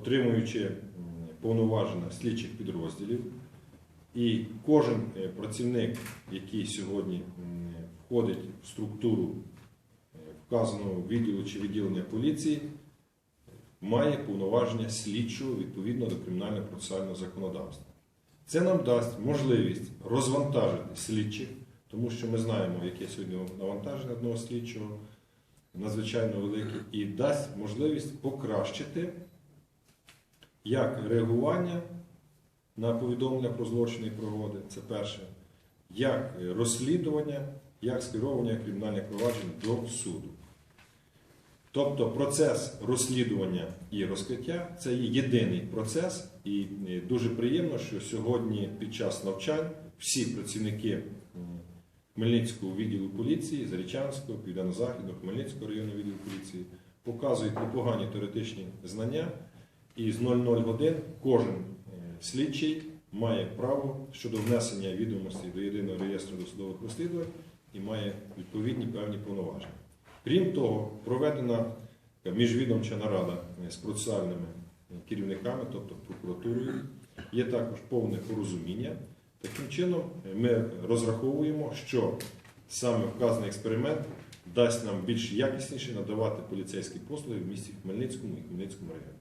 отримуючи повноваження слідчих підрозділів. І кожен е, працівник, який сьогодні входить в структуру е, вказаного відділу чи відділення поліції, має повноваження слідчого відповідно до кримінального процесуального законодавства. Це нам дасть можливість розвантажити слідчих, тому що ми знаємо, яке сьогодні навантаження одного слідчого надзвичайно велике, і дасть можливість покращити як реагування на повідомлення про злочини і пригоди, це перше, як розслідування, як скеровування кримінальних проваджень до суду. Тобто процес розслідування і розкриття це є єдиний процес, і е, дуже приємно, що сьогодні під час навчань всі працівники Хмельницького відділу поліції, Зарічанського, Південно-Західного, Хмельницького районного відділу поліції показують непогані теоретичні знання, і з 00 годин кожен е, слідчий має право щодо внесення відомостей до єдиного реєстру досудових розслідувань і має відповідні певні повноваження. Крім того, проведена така міжвідомча нарада е, з процесуальними е, керівниками, тобто прокуратурою, є також повне порозуміння. Таким чином, е, ми розраховуємо, що саме вказаний експеримент дасть нам більш якісніше надавати поліцейські послуги в місті Хмельницькому і Хмельницькому районі.